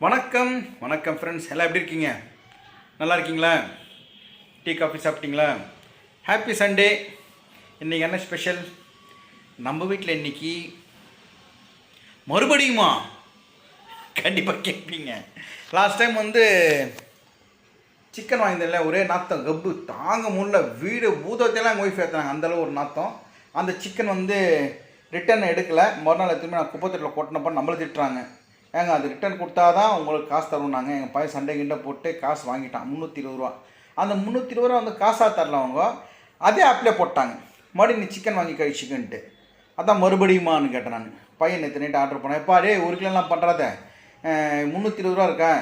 வணக்கம். வணக்கம் ஃப்ரெண்ட்ஸ் எல்லாம் எப்படி இருக்கீங்க? நல்லா இருக்கீங்களா? டீ காஃபி சாப்பிட்டீங்களா? ஹாப்பி சண்டே இன்றைக்கி என்ன ஸ்பெஷல் நம்ம வீட்டில் இன்னைக்கு மறுபடியுமா? கண்டிப்பாக கேட்பீங்க. லாஸ்ட் டைம் வந்து சிக்கன் வாங்கியிருந்தேன்ல ஒரே நாத்தம். கப்பு. தாங்க முடியல. வீடு பூதத்தையெல்லாம் எங்கள் ஒய்ஃப் ஏற்றுனாங்க அந்தளவு ஒரு நாத்தம். அந்த சிக்கன் வந்து ரிட்டர்ன் எடுக்கலை. மறுநாள் திரும்பி நான் குப்பத்தட்டில் கொட்டினப்போ நம்மளை திட்டுறாங்க. ஏங்க அது ரிட்டர்ன் கொடுத்தா தான் உங்களுக்கு காசு தருவோம்னாங்க எங்கள் பையன் சண்டை கிண்டை போட்டு காசு வாங்கிட்டான். முந்நூற்றி இருபது ரூபா. அந்த முந்நூற்றி இருபது ரூபா வந்து காசாக தரல அவங்க. அதே ஆப்பில் போட்டாங்க. மறுபடியும் நீ சிக்கன் வாங்கி கழிச்சிக்கன்ட்டு அதான் மறுபடியுமான்னு கேட்டேன் நான். பையன் நேற்று நைட்டு ஆர்டர் பண்ணேன். எப்பா டே ஒரு கிலோலாம் பண்ணுறாத முந்நூற்றி இருபது ரூபா இருக்கேன்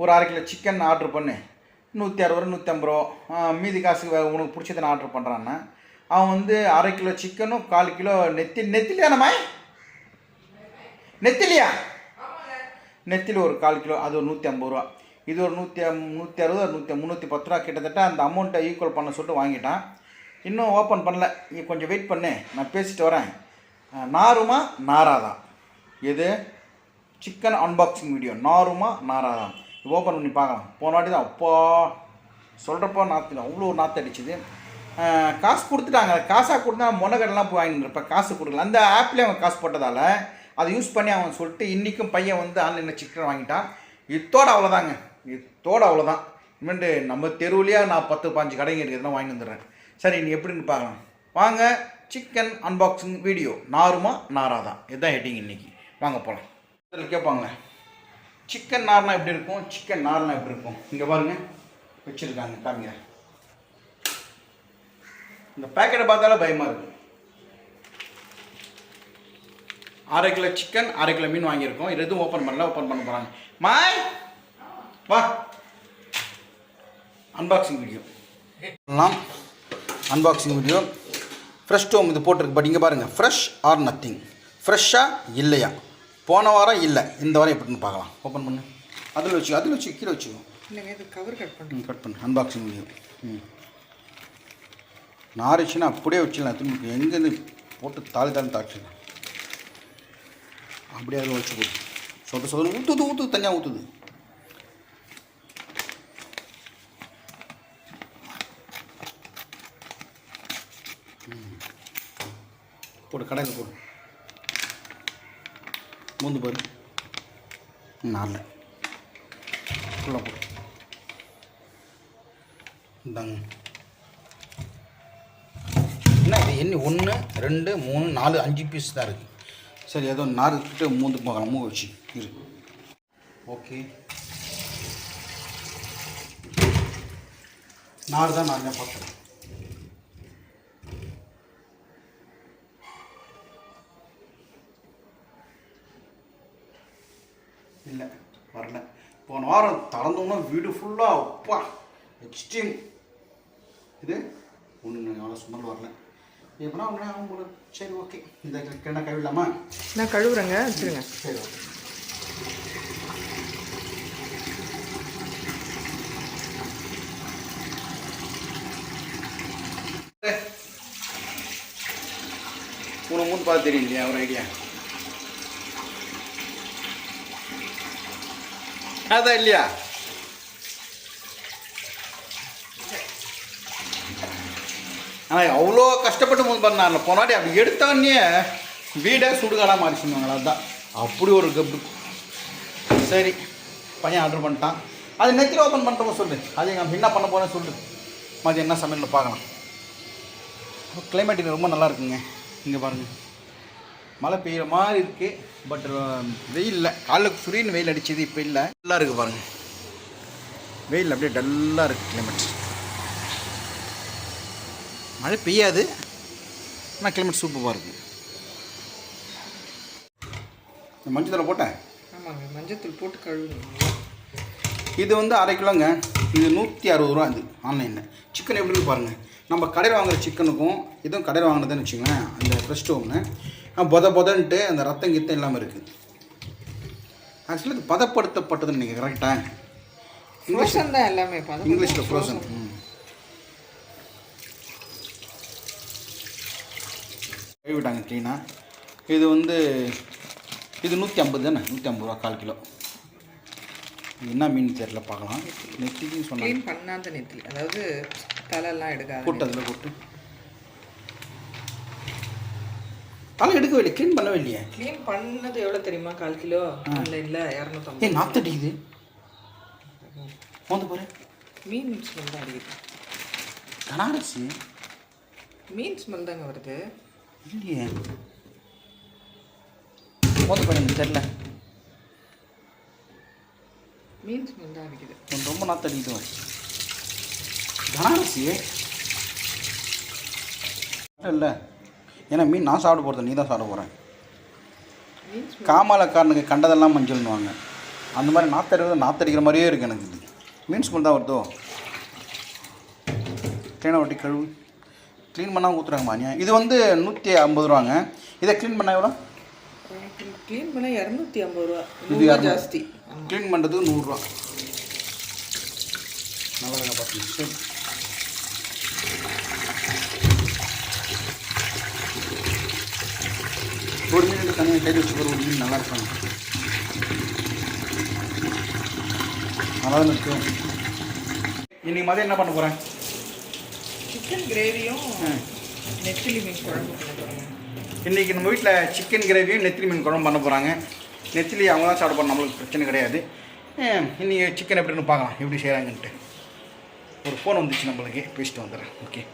ஒரு அரை கிலோ சிக்கன் ஆர்டர் பண்ணு. நூற்றி அறுபது ரூபா நூற்றி ஐம்பது ரூபா. மீதி காசுக்கு உனக்கு பிடிச்சதை நான் ஆர்டர் பண்ணுறான்னா அவன் வந்து அரை கிலோ சிக்கனும் கால் கிலோ நெத்தி நெத்திலியா நம்ம? நெத்திலியா? நெத்திலி ஒரு கால் கிலோ அது ஒரு நூற்றி ஐம்பது ரூபா. இது ஒரு நூற்றி நூற்றி அறுபது நூற்றி முந்நூற்றி பத்து ரூபா. கிட்டத்தட்ட அந்த அமௌண்ட்டை ஈக்குவல் பண்ண சொல்லிட்டு வாங்கிட்டான். இன்னும் ஓப்பன் பண்ணல. நீ கொஞ்சம் வெயிட் பண்ணு. நான் பேசிட்டு வரேன். நாருமா நாராதான். எது? சிக்கன் அன்பாக்சிங் வீடியோ நாருமா நாராதா ஓப்பன் பண்ணி பார்க்கலாம். போன வாட்டி தான். அப்பா சொல்கிறப்போ நாற்று அவ்வளோ நாற்று அடிச்சுது. காசு கொடுத்துட்டாங்க. காசாக கொடுத்தா முனகடெல்லாம் போய் வாங்கிட்டு இருப்பேன் காசு கொடுக்கல. அந்த ஆப்லேயே அவங்க காசு போட்டதால் அதை யூஸ் பண்ணி அவன் சொல்லிட்டு இன்றைக்கும் பையன் வந்து ஆன்லைனில் சிக்கன் வாங்கிட்டான். இத்தோடு அவ்வளோதாங்க இத்தோடு அவ்வளோதான் இனிமேட்டு நம்ம தெருவுலேயே நான் பத்து பாஞ்சு கடைங்க இருக்கிறதா வாங்கி வந்துடுறேன். சரி நீ எப்படின்னு பார்க்கலாம். வாங்க சிக்கன் அன்பாக்சிங் வீடியோ நாருமா தான் இதுதான் ஹெட்டிங் இன்றைக்கி வாங்க போகலாம் இதில் கேட்பாங்க. சிக்கன் நார்னா எப்படி இருக்கும்? சிக்கன் நார்னா எப்படி இருக்கும்? இங்கே பாருங்கள் வச்சுருக்காங்க காமிங்க இந்த பேக்கெட்டை பார்த்தாலே பயமாக இருக்கும் அரை கிலோ சிக்கன் அரை கிலோ மீன் வாங்கியிருக்கோம். இது எதுவும் ஓப்பன் பண்ணல ஓப்பன் பண்ண போகிறாங்க மாய் வா. Unboxing video unboxing video FreshToHome இது போட்டிருக்கு பட் இங்கே பாருங்கள் ஃப்ரெஷ் ஆர் நத்திங் ஃப்ரெஷ்ஷாக இல்லையா? போன வாரம் இல்லை இந்த வாரம் எப்படின்னு பார்க்கலாம். ஓப்பன் பண்ணு. அதில் வச்சு அதில் வச்சு கீழே வச்சுக்கோ இது கவர் கட் பண்ணு. கட் பண்ணு. அன்பாக்சிங் வீடியோ ம். நாரிச்சுன்னா அப்படியே வச்சிடலாம். திரும்பி எங்கேருந்து போட்டு தாளி தாளி தாச்சிடலாம் அப்படியே அதில் வச்சு போடு சொத சொத ஊற்றுது ஊற்றுது தனியாக ஊற்றுது போடு கடையில் போடு. மூந்து பாரு. நாளில் ஃபுல்லாக போடு. இந்தாங்க. என்ன இது? எண்ணி ஒன்று ரெண்டு மூணு நாலு அஞ்சு பீஸ் தான் இருக்குது சரி ஏதோ நார் கிட்ட மூந்து பார்க்கலாம் மூவ வச்சு. இரு. ஓகே. நார் தான் நான் பார்க்குறேன். இல்லை வரல. போன வாரம் திறந்தோம்னா வீடு ஃபுல்லாக அப்பா எக்ஸ்ட்ரீம் இது? ஒன்று அவ்வளோ சுமல் வரல. எப்படின்னா ஒன்று உங்களுக்கு சரி ஓகே இந்த கிண கழுவிடலாமா? நான் கழுவுறேங்க வச்சுருங்க. சரி ஓகே உனக்கு மூணு பார்த்து தெரியும் இல்லையா ஒரு ஐடியா அதான் இல்லையா? ஆனால் அவ்வளோ கஷ்டப்பட்டு முன் பண்ணார்ல போனாடி அப்படி எடுத்தோடனே வீடே சுடுகாடாக மாறிச்சுருவாங்களா அதுதான் அப்படி ஒரு கப்பு சரி பையன் ஆர்டர் பண்ணிட்டான். அது நெத்தியில் ஓப்பன் பண்ணுறோம் சொல்லு. அது எங்கள் என்ன பண்ண போகிறேன்னு சொல்லு. மதியம் என்ன சமையலில் பார்க்கலாம். கிளைமேட் இது ரொம்ப நல்லா இருக்குங்க. இங்கே பாருங்கள் மழை பெய்யுற மாதிரி இருக்குது பட் வெயில் காலுக்கு காலைல வெயில் அடிச்சது இப்போ இல்லை. நல்லா இருக்குது பாருங்கள் வெயில் அப்படியே டல்லாக இருக்குது கிளைமேட் மழை பெய்யாது. ஆனால் கிளைமேட் சூப்பராக இருக்குது இந்த மஞ்சள் தலை போட்டேன் ஆமாங்க மஞ்சத்தூள் போட்டு கழுவுங்க. இது வந்து அரை கிலோங்க. இது நூற்றி அறுபது ரூபா இது ஆன்லைனில் சிக்கன் எப்படின்னு பாருங்கள் நம்ம கடையில் வாங்குற சிக்கனுக்கும் இதுவும் கடையில் வாங்கினதுன்னு வச்சுங்களேன் அந்த ஃப்ரெஷ் ஒன்று பொத பொதன்ட்டு அந்த ரத்தம் கித்தம் இல்லாமல் இருக்குது ஆக்சுவலி இது பதப்படுத்தப்பட்டதுன்னு நீங்கள் கரெக்டாக இங்கிலீஷ் தான் எல்லாமே இங்கிலீஷில் ஃப்ரோசன் ம் கழுவிட்டாங்க க்ளீனாக இது வந்து இது நூற்றி ஐம்பது தானே? நூற்றி ஐம்பது ரூபா கால் கிலோ. இது என்ன மீன் தெரியல பார்க்கலாம். நெத்திலின்னு சொன்னாங்க. க்ளீன் பண்ணாத நெத்திலி. அதாவது தலையெல்லாம் எடுக்காத கூட்டு அதில் கூட்டு தலை எடுக்கவே இல்லை க்ளீன் பண்ணவே இல்லையே க்ளீன் பண்ணது எவ்வளோ தெரியுமா? கால் கிலோ? இல்லை இல்லை இரநூத்தம்பது. ஏய் நாத்தடிக்குது வந்து பாரு. மீன் ஸ்மெல் தான் அடிக்குது. கனாரசி மீன் ஸ்மெல் தாங்க வருது. இல்லையே. பாரு எனக்கு தெரில மீன் ஸ்மெல் தான் அடிக்குது ரொம்ப நாத்தடிக்குது கனாரசி இல்லை. ஏன்னா மீன் நான் சாப்பிட போகிறது நீ தான் சாப்பிட போகிறேன் காமாலக்காரனுக்கு கண்டதெல்லாம் மஞ்சள்னுவாங்க. அந்த மாதிரி நாத்தடிக்கிறது நாத்தடிக்கிற மாதிரியே இருக்குது எனக்கு இது. மீன் ஸ்மெல் தான் வருதோ? க்ளீனாக ஒட்டி கழுவு. க்ளீன் பண்ணால் ஊற்றுறாங்க மானியா இது வந்து நூற்றி ஐம்பது ரூபாங்க. இதை க்ளீன் பண்ணால் எவ்வளோ? க்ளீன் பண்ணால் இரநூத்தி ஐம்பது ரூபா. இது. ஜாஸ்தி. க்ளீன் பண்ணுறதுக்கு நூறுரூவா நல்லா பார்த்து சரி. ஒரு மீன் தனியாக கையில் வச்சுக்கிற ஒரு மீன் நல்லா இருப்பாங்க நல்லா தான் இருக்கு. இன்னைக்கு மதியம் என்ன பண்ண போகிறேன் சிக்கன் கிரேவியும் நெத்திலி மீன் குழம்பு இன்றைக்கி நம்ம வீட்டில் சிக்கன் கிரேவியும் நெத்திலி மீன் குழம்பு பண்ண போகிறாங்க நெத்திலி அவங்க தான் சாப்பிட போகிறோம் நம்மளுக்கு பிரச்சனை கிடையாது. இன்றைக்கி சிக்கன் எப்படின்னு பார்க்கலாம். எப்படி செய்கிறாங்கன்ட்டு ஒரு ஃபோன் வந்துச்சு நம்மளுக்கு. பேசிட்டு வந்துடுறேன். ஓகே